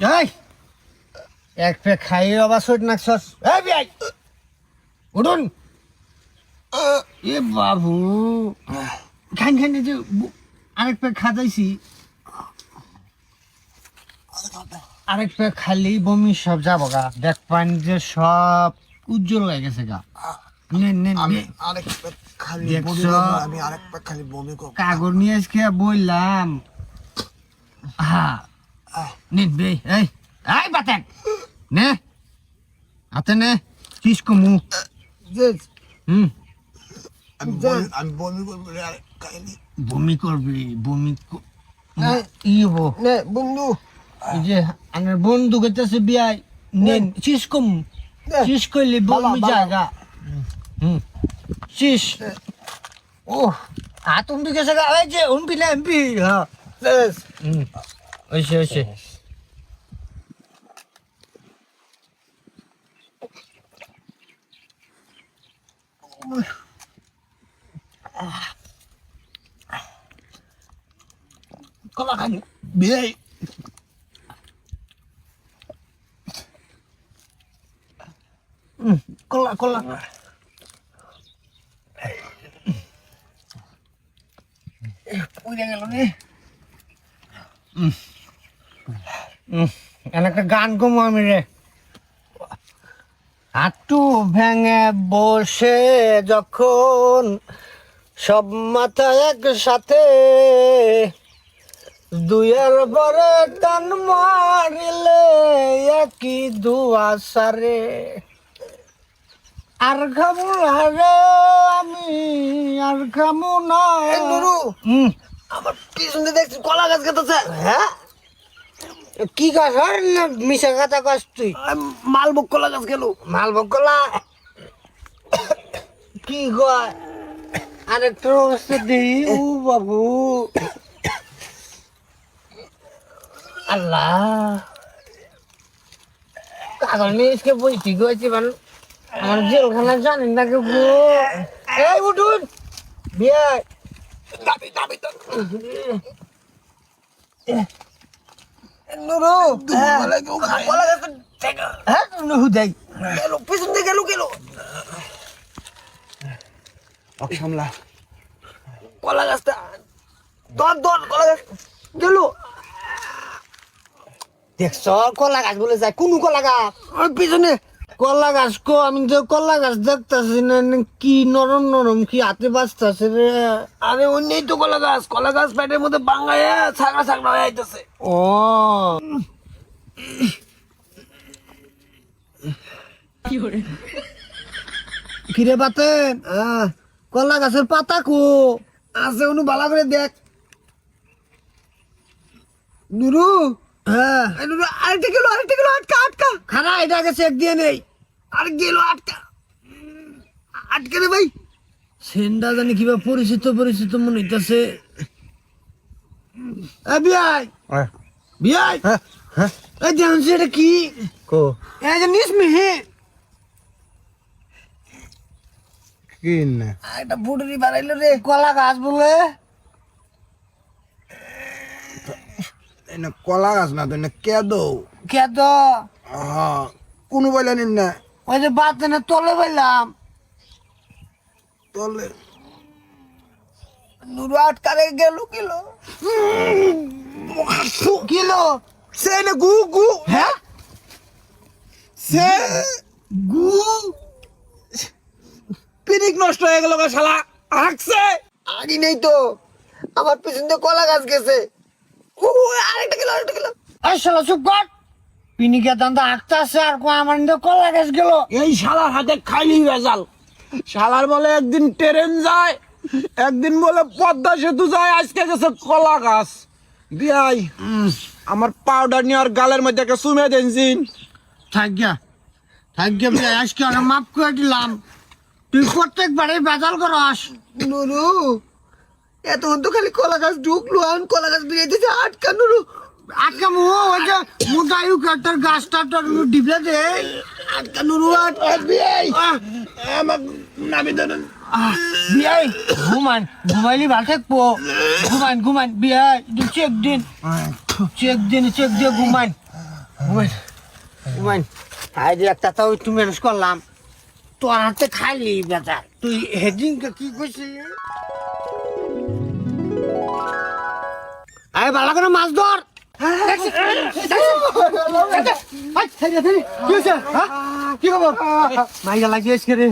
এই এক পে খাই আবার নাকছস। এই বিয়াই উঠুন। এ বাবু খান খান যে আরেক পে আরেক পে খালি বমি সব যাব গা দেখ পান যে সব উজ্জ্বল হয়ে গেছে গা। কাগজ নিয়ে আজকে বললাম হ্যাঁ নিন বে এই এই বাতেন। নে হাতে নে কিস কমু। হুম। আমি বমি করব বমি করবি বমি ক- ই হব। নে বন্ধু। এই যে আমার বন্ধু গেতেছে বিয়াই নেন চিস কম। চিস করলে বমি। জায়গা হুম। চিস ও হাত উমবি গেছে গা। এই যে উমবি না এমবি হ্যাঁ। শেষ হুম ওইসে ওইসে কলা খান বিয়ে কলা কলা পুড়ে গেল রে এনে একটা গান কমো আমি রে। হাঁটু ভেঙে বসে যখন সব মাথা একসাথে দুইয়ের পরে টান মারিলে একই দুয়া সারে। আর খাব না রে আমি আর খাব না। নুরু হুম। আমার পিছনে দেখছি কলা গাছ কেটেছে হ্যাঁ? কি গাছ? আর না মিশা কথা গাছ তুই। মালবুক কলা গাছ গেল। মালভোগ কলা? কি কয় আরেকটা অবস্থা দিই ও বাবু। আল্লাহ। নিয়ে এসে বইছি গেছি মানে আমার জেলখানা জানেন না কেউ এই উঠুন। বিয়ে দাবি দাবি তো। নুরু দুপুরবেলা কেউ খায়। কলা গাছ থেকে হ্যাঁ হুদাই গেল পিছন দিয়ে গেল গেল। সামলা কলা গাছটা দর দর কলা গাছ। গেল। দেখছ কলা গাছ বলে যায়। কোন কলা গাছ? পিছনে। কলা গাছ কো আমি তো কলা গাছ দেখতাছি না কি নরম নরম কি হাতে বাঁচতাছে রে। আরে ওই নেই তো কলা গাছ কলা গাছ পেটের মধ্যে বাঙ্গায় ছাগড়া ছাগড়া হয়ে আইতেছে। ও। কিরে বাতেন কলা গাছের পাতা কো? আছে অনু ভালো করে দেখ। নুরু? হ্যাঁ। আরেকটা গেল আরেকটা গেল আটকা আটকা। চেক দিয়ে নেই। আর গেল আটকা। আটকে রে ভাই। সেন্ডা জানি কিবা পরিচিত পরিচিত মনে হইতাছে। বিয়াই। বিয়াই। এই জানছি এটা কি? কো। এই যে নিস কি না একটা ফুটুরি বাড়াইলো রে। কলা গাছ বলে। এনে কলা গাছ না তো এনে কেদো। কে তো হ্যাঁ কোনো বললেন না। ওই যে বাতেনের তলে পাইলাম তলে। নুরু আটকারে গেল কিলো কিলো সে না গু গু। হ্যাঁ? সে গু। পিনিক নষ্ট হয়ে গেল শালা হাঁকছে। আগে নেই তো। আমার পিছন দিয়ে কলা গাছ গেছে। ও আরেকটা কিলো আরেকটা কিলো। এই শালা চুপ কর। পিনিকে দান্দা আঁকতে আছে আর কো আমার নিতে কলা গাছ গেল। এই শালার হাতে খাইলি ভেজাল। শালার বলে একদিন ট্রেন যায় একদিন বলে পদ্মা সেতু যায় আজকে গেছে কলা গাছ। বিয়াই আমার পাউডার নিয়ে আর গালের মধ্যে একটা সুমে গিয়া বিয়া আজকে ওরা মাফ করে দিলাম। তুই প্রত্যেকবারে বেজাল করস। নুরু এত তো খালি কলা গাছ ঢুকলো আর কলা গাছ বেরিয়ে দিয়েছে আটকা নুরু আজকে মু ওই যে মোটায়ু কাটার গাছটা তোর ডিবলে দে। আমার নামি বিয়াই ঘুমান ঘুমাইলি ভালো থাকব। ঘুমান ঘুমান বিয়াই চেক দিন। চেক দিন চেক দিয়ে ঘুমান। রে একটা তো একটু ম্যানেজ করলাম। তোর হাতে খাইলি বেটা। তুই হেডিংকে কি কইছিলি? আরে বালা করে মাছ ধর কি হ্যাঁ? খবর মাইয়া লাগিয়েছে রে